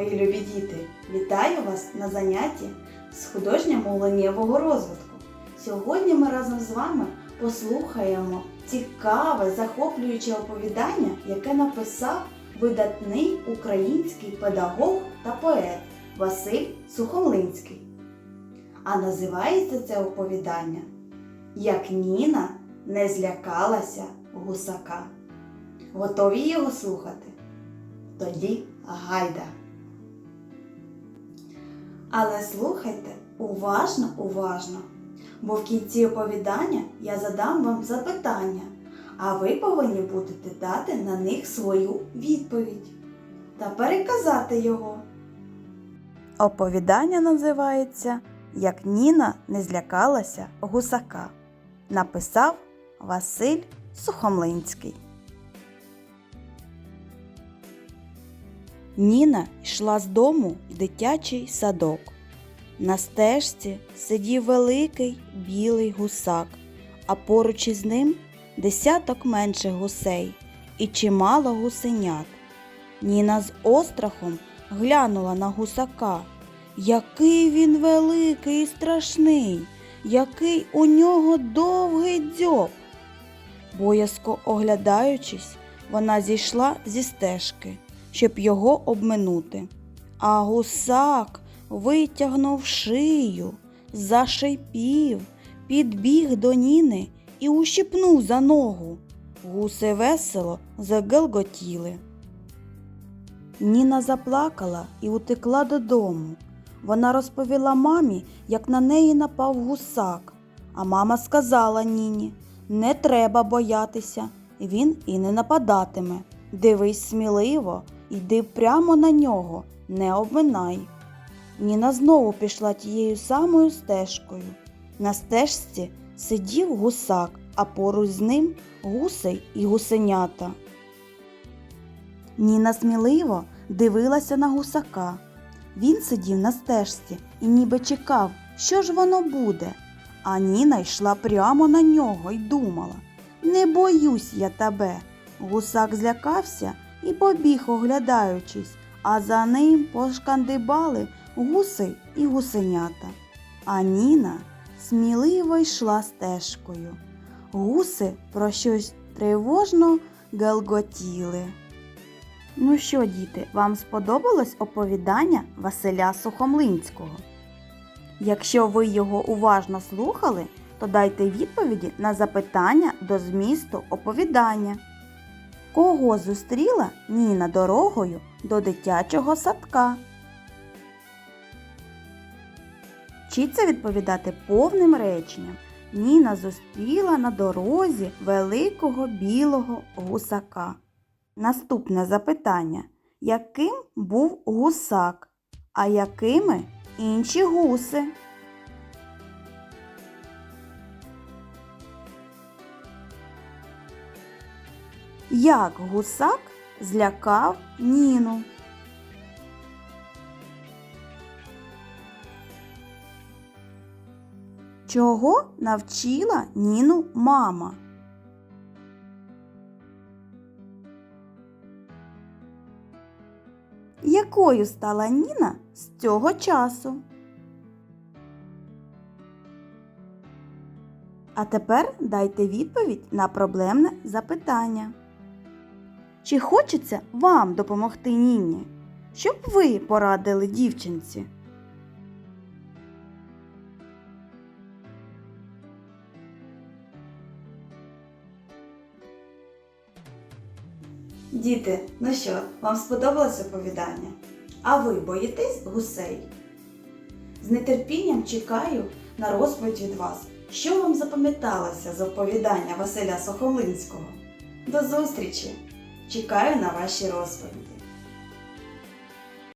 мої любі діти! Вітаю вас на занятті з художньо-мовленнєвого розвитку. Сьогодні ми разом з вами послухаємо цікаве, захоплююче оповідання, яке написав видатний український педагог та поет Василь Сухомлинський. А називається це оповідання Як Ніна не злякалася гусака. Готові його слухати? Тоді гайда. Але слухайте уважно, уважно, бо в кінці оповідання я задам вам запитання, а ви повинні будете дати на них свою відповідь та переказати його. Оповідання називається Як Ніна не злякалася гусака. Написав Василь Сухомлинський. Ніна йшла з дому в дитячий садок. На стежці сидів великий білий гусак, а поруч із ним десяток менших гусей і чимало гусенят. Ніна з острахом глянула на гусака. Який він великий і страшний, який у нього довгий дзьоб. Боязко оглядаючись, вона зійшла зі стежки, щоб його обминути. А гусак витягнув шию, зашипів, підбіг до Ніни і ущипнув за ногу. Гуси весело загелготіли. Ніна заплакала і утекла додому. Вона розповіла мамі, як на неї напав гусак. А мама сказала Ніні: не треба боятися, він і не нападатиме. Дивись сміливо, йди прямо на нього, не обминай. Ніна знову пішла тією самою стежкою. На стежці сидів гусак, а поруч з ним гусей і гусенята. Ніна сміливо дивилася на гусака. Він сидів на стежці і ніби чекав, що ж воно буде. А Ніна йшла прямо на нього й думала Не боюсь я тебе. Гусак злякався і побіг, оглядаючись, а за ним пошкандибали гуси і гусенята. А Ніна сміливо йшла стежкою. Гуси про щось тривожно гелготіли. Ну що, діти, вам сподобалось оповідання Василя Сухомлинського? Якщо ви його уважно слухали, то дайте відповіді на запитання до змісту оповідання. Кого зустріла Ніна дорогою до дитячого садка? Вчіться відповідати повним реченням. Ніна зустріла на дорозі великого білого гусака. Наступне запитання. Яким був гусак, а якими інші гуси? Як гусак злякав Ніну? Чого навчила Ніну мама? Якою стала Ніна з цього часу? А тепер дайте відповідь на проблемне запитання. Чи хочеться вам допомогти Ніні, щоб ви порадили дівчинці? Діти, ну що, вам сподобалось оповідання? А ви боїтесь гусей? З нетерпінням чекаю на розповідь від вас. Що вам запам'яталося з оповідання Василя Сухомлинського? До зустрічі! Чекаю на ваші розповіді.